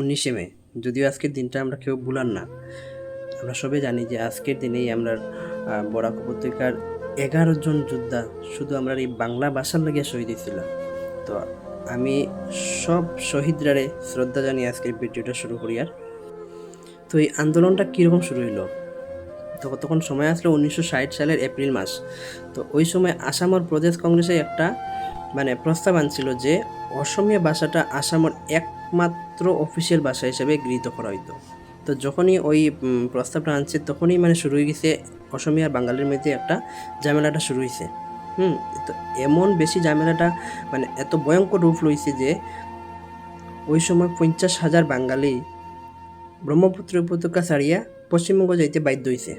উনিশে মে। যদিও আজকের দিনটা আমরা কেউ ভুলার না। আমরা সবে জানি যে আজকের দিনেই আমরা বরাক উপত্যকার এগারো জন যোদ্ধা শুধু আমরা এই বাংলা ভাষার লাগিয়ে শহীদ হয়েছিল। তো আমি সব শহীদরারে শ্রদ্ধা জানিয়ে আজকের ভিডিওটা শুরু করি আর। তো এই আন্দোলনটা কীরকম শুরু হইল? তো তখন সময় আসলো উনিশশো ষাট সালের এপ্রিল মাস। তো ওই সময় আসামর প্রদেশ কংগ্রেসে একটা মানে প্রস্তাব আনছিল যে অসমীয়া ভাষাটা আসামের একমাত্র অফিসিয়াল ভাষা হিসেবে গৃহীত করা হইতো। তো যখনই ওই প্রস্তাবটা আনছে, তখনই মানে শুরু হয়ে গেছে অসমীয়া বাঙালির মধ্যে একটা ঝামেলাটা শুরু হয়েছে হুম, তো এমন বেশি ঝামেলাটা মানে এত ভয়ঙ্কর রূপ লইছে যে ওই সময় পঞ্চাশ হাজার বাঙালি ব্রহ্মপুত্র উপত্যকা ছাড়িয়া পশ্চিমবঙ্গ যাইতে বাধ্য হয়েছে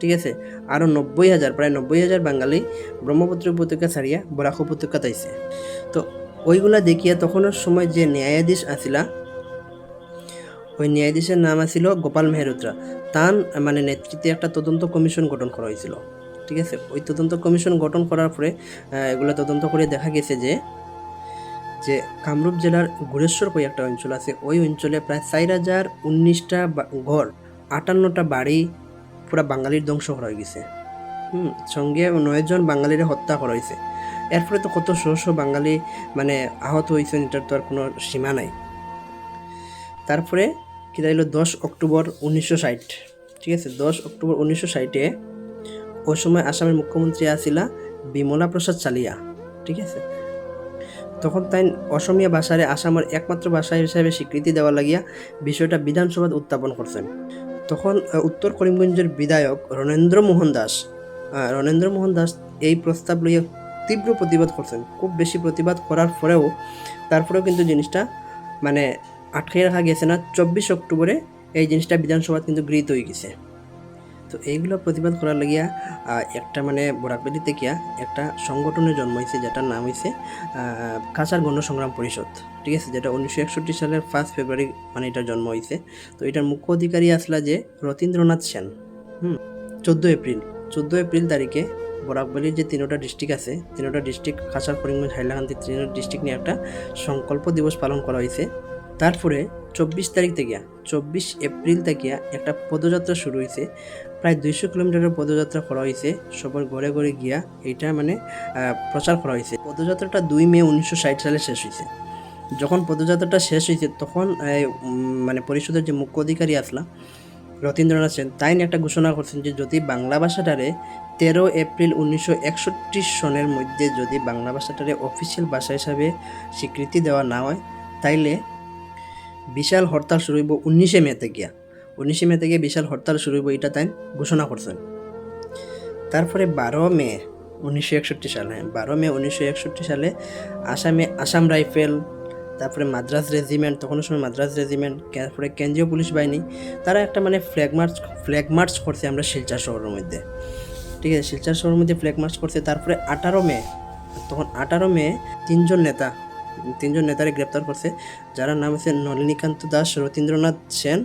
ঠিক আছে? আরও নব্বই হাজার, প্রায় নব্বই হাজার বাঙালি ব্রহ্মপুত্র উপত্যকা ছাড়িয়া বরাক উপত্যকা তাইছে তো ওইগুলা দেখিয়া তখনের সময় যে ন্যায়াধীশ আসিলা, ওই ন্যায়াধীশের নাম আছিল গোপাল মেহরুত্রা। তার মানে নেতৃত্বে একটা তদন্ত কমিশন গঠন করা হয়েছিল, ঠিক আছে? ওই তদন্ত কমিশন গঠন করার পরে এগুলো তদন্ত করে দেখা গেছে যে যে কামরূপ জেলার গুড়েশ্বর কই একটা অঞ্চল আছে। ওই অঞ্চলে প্রায় চার হাজার উনিশটা ঘর, আটান্নটা বাড়ি পুরা বাঙালির ধ্বংস করা হয়ে গেছে। হুম, সঙ্গে নয়জন বাঙালির হত্যা করা হয়েছে। এর ফলে তো কত শো শো বাঙালি মানে আহত হয়েছে এটার তো আর কোনো সীমা নাই। তারপরে কি রইল দশ অক্টোবর উনিশশো ষাট, ঠিক আছে? দশ অক্টোবর উনিশশো ষাটে ওই সময় আসামের মুখ্যমন্ত্রী আসিলা বিমলা প্রসাদ চালিয়া, ঠিক আছে? তখন তাই অসমীয়া ভাষারে আসামের একমাত্র ভাষা হিসেবে স্বীকৃতি দেওয়া লাগিয়া বিষয়টা বিধানসভাত উত্থাপন করছেন। তখন উত্তর করিমগঞ্জের বিধায়ক রণেন্দ্র মোহন দাস রণেন্দ্র মোহন দাস এই প্রস্তাব লইয়া তীব্র প্রতিবাদ করছেন। খুব বেশি প্রতিবাদ করার পরেও তারপরেও কিন্তু জিনিসটা মানে আটকে রাখা গেছে না। চব্বিশ অক্টোবরে এই জিনিসটা বিধানসভা কিন্তু গৃহীত হয়ে গেছে। তো এইগুলো প্রতিবাদ করার লাগিয়া একটা মানে বরাকবেলি থেকে একটা সংগঠনের জন্ম হয়েছে, যেটার নাম হয়েছে কাছার গণসংগ্রাম পরিষদ। ঠিক আছে? যেটা উনিশশো একষট্টি সালের ফার্স্ট ফেব্রুয়ারি মানে এটার জন্ম হয়েছে। তো এটার মুখ্য অধিকারী আসলা যে রতীন্দ্রনাথ সেন। হুম? চোদ্দ এপ্রিল। চোদ্দ এপ্রিল তারিখে বরাকবালির যে তিনোটা ডিস্ট্রিক্ট আছে, তিনোটা ডিস্ট্রিক্ট খাসার, করিমগঞ্জ, হাইলাকান্দি, তিনোটা ডিস্ট্রিক্ট নিয়ে একটা সংকল্প দিবস পালন করা হয়েছে। তারপরে চব্বিশ তারিখ থেকে, চব্বিশ এপ্রিল থেকে একটা পদযাত্রা শুরু হয়েছে। প্রায় দুইশো কিলোমিটারের পদযাত্রা করা হয়েছে। সবার ঘরে ঘরে গিয়া এইটা মানে প্রচার করা হয়েছে। পদযাত্রাটা দুই মে উনিশশো ষাট সালে শেষ হয়েছে। যখন পদযাত্রাটা শেষ হয়েছে, তখন মানে পরিষদের যে মুখ্য অধিকারী আসলা রতীন্দ্রনাথ সেন, তাই একটা ঘোষণা করছেন যে যদি বাংলা ভাষাটারে তেরো এপ্রিল উনিশশো একষট্টি সনের মধ্যে যদি বাংলা ভাষাটারে অফিসিয়াল ভাষা হিসাবে স্বীকৃতি দেওয়া না হয়, তাইলে বিশাল হরতাল শুরু হইব উনিশে মে থেকে। উনিশে মে থেকে বিশাল হরতাল শুরু হইব এটা তাই ঘোষণা করছেন। তারপরে বারো মে উনিশশো একষট্টি সালে, বারো মে উনিশশো একষট্টি সালে আসামে আসাম রাইফেল তারপরে মাদ্রাস রেজিমেন্ট তখন সময় মাদ্রাস রেজিমেন্ট তারপরে কেন্দ্রীয় পুলিশ বাহিনী, তারা একটা মানে ফ্ল্যাগ মার্চ ফ্ল্যাগ মার্চ করছে আমরা শিলচর শহরের মধ্যে। ঠিক আছে, শিলচর শহরের মধ্যে ফ্ল্যাগ মার্চ করছে, তারপরে আঠারো মে, তখন আঠারো মে তিনজন নেতা, তিনজন নেতারে গ্রেপ্তার করছে, যারা নাম হচ্ছে নলিনীকান্ত দাস, রতীন্দ্রনাথ সেন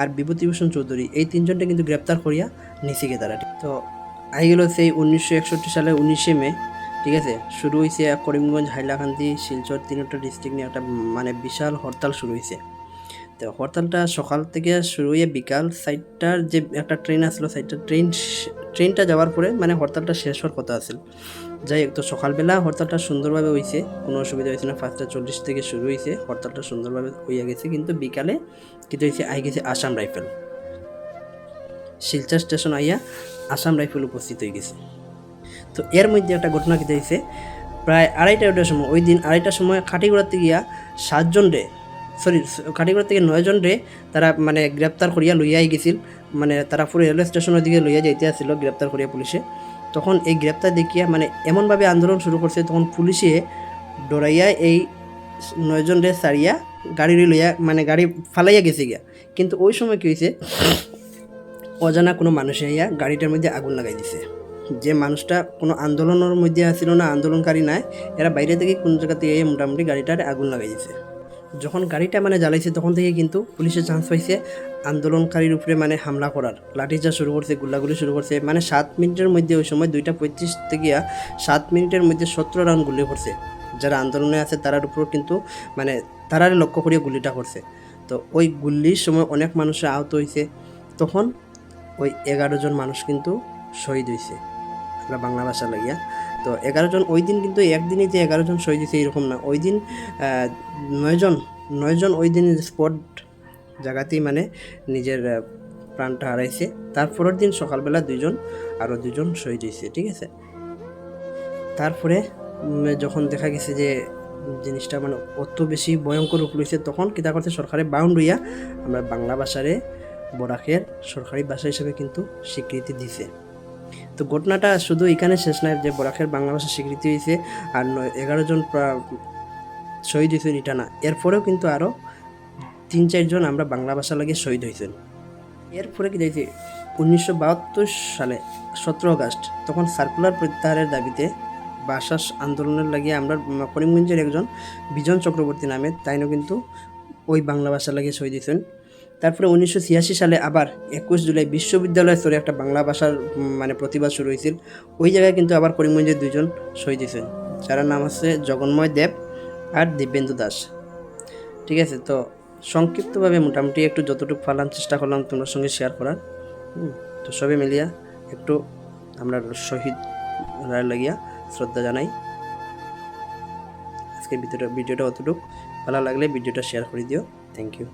আর বিভূতিভূষণ চৌধুরী। এই তিনজনটা কিন্তু গ্রেপ্তার করিয়া নিচিকে তারা। তো আই গেল সেই উনিশশো একষট্টি সালে উনিশে মে ঠিক আছে? শুরু হয়েছে করিমগঞ্জ, হাইলাকান্দি, শিলচর তিনটা ডিস্ট্রিক্ট নিয়ে একটা মানে বিশাল হরতাল শুরু হয়েছে তো হরতালটা সকাল থেকে শুরু হয়ে বিকাল সাইডটার যে একটা ট্রেন আসলো সাইডটা ট্রেন ট্রেনটা যাওয়ার পরে মানে হরতালটা শেষ হওয়ার কথা আছিল যাই হোক, তো সকালবেলা হরতালটা সুন্দরভাবে হয়েছে কোনো অসুবিধা হয়েছে না। পাঁচটা চল্লিশ থেকে শুরু হয়েছে হরতালটা সুন্দরভাবে হইয়া গেছে। কিন্তু বিকালে কিন্তু হয়েছে আই গেছে আসাম রাইফেল। শিলচর স্টেশন আইয়া আসাম রাইফেল উপস্থিত হয়ে গেছে। তো এর মধ্যে একটা ঘটনা কি হয়েছে প্রায় আড়াইটার সময়, ওই দিন আড়াইটার সময় খাটিগুড়াতে গিয়া সাতজন রে সরি খাটিগুড়া থেকে নয়জন রে তারা মানে গ্রেপ্তার করিয়া লইয়াই গেছিল। মানে তারা পুরো রেলওয়ে স্টেশনের দিকে লইয়া যাইতে আসছিল গ্রেপ্তার করিয়া পুলিশে। তখন এই গ্রেপ্তার দেখিয়া মানে এমনভাবে আন্দোলন শুরু করছে, তখন পুলিশে ডরাইয়া এই নয়জন রে সারিয়া গাড়ি লইয়া মানে গাড়ি ফালাইয়া গেছে গিয়া। কিন্তু ওই সময় কী হয়েছে অজানা কোনো মানুষে আইয়া গাড়িটার মধ্যে আগুন লাগাই দিছে। যে মানুষটা কোনো আন্দোলনের মধ্যে আসছিল না, আন্দোলনকারী নাই, এরা বাইরে থেকে কোন জায়গা থেকে এই মোটামুটি গাড়িটার আগুন লাগাই দিছে। যখন গাড়িটা মানে জ্বালাইছে, তখন থেকে কিন্তু পুলিশের চান্স পাইছে আন্দোলনকারীর উপরে মানে হামলা করার। লাঠিচার্জ শুরু করছে, গুল্লাগুলি শুরু করছে মানে সাত মিনিটের মধ্যে ওই সময় দুইটা পঁয়ত্রিশ থেকে সাত মিনিটের মধ্যে সতেরো রাউন্ড গুলি করছে। যারা আন্দোলনে আছে, তারার উপর কিন্তু মানে তারারে লক্ষ্য করিয়ে গুলিটা করছে। তো ওই গুল্লির সময় অনেক মানুষের আহত হয়েছে তখন ওই এগারো জন মানুষ কিন্তু শহীদ হয়েছে আমরা বাংলা ভাষা লাগিয়া। তো এগারো জন, ওই দিন কিন্তু একদিনে যে এগারো জন শহীদ হয়েছে এরকম না। ওই দিন নয়জন নয়জন ওই দিন স্পট জায়গাতেই মানে নিজের প্রাণটা হারাইছে। তারপরের দিন সকালবেলা দুইজন আরও দুজন শহীদ হয়েছে, ঠিক আছে? তারপরে যখন দেখা গেছে যে জিনিসটা মানে অত বেশি ভয়ঙ্কর রূপ লইছে, তখন কিতা করছে, সরকারে বাউন্ড হইয়া আমরা বাংলা ভাষারে বরাকের সরকারি ভাষা হিসেবে কিন্তু স্বীকৃতি দিছে। তো ঘটনাটা শুধু এখানে শেষ নয় যে বরাকের বাংলা ভাষা স্বীকৃতি হয়েছে আর এগারো জন শহীদ হয়েছেন এটা না এরপরেও কিন্তু আরও তিন চারজন আমরা বাংলা ভাষা লাগে শহীদ হয়েছেন। এরপরে কি দেখছি, উনিশশো বাহাত্তর সালে সতেরো আগস্ট, তখন সার্কুলার প্রত্যাহারের দাবিতে ভাষা আন্দোলনের লাগিয়ে আমরা করিমগঞ্জের একজন বিজন চক্রবর্তী নামে, তাইনও কিন্তু ওই বাংলা ভাষা লাগিয়ে শহীদ হয়েছেন। তারপরে উনিশশো ছিয়াশি সালে আবার একুশ জুলাই বিশ্ববিদ্যালয় স্তরে একটা বাংলা ভাষার মানে প্রতিবাদ শুরু হয়েছিল। ওই জায়গায় কিন্তু আবার করিমগঞ্জের দুজন শহীদ হয়েছেন, যার নাম আছে জগন্ময় দেব আর দিব্যেন্দু দাস। ঠিক আছে, তো সংক্ষিপ্তভাবে মোটামুটি একটু যতটুকু পারলাম চেষ্টা করলাম তোমার সঙ্গে শেয়ার করার। তো সবে মিলিয়া একটু আমরা শহীদ রায় লাগিয়া শ্রদ্ধা জানাই। আজকের ভিডিওটা ভিডিওটা অতটুকু। ভালো লাগলে ভিডিওটা শেয়ার করে দিও। Thank you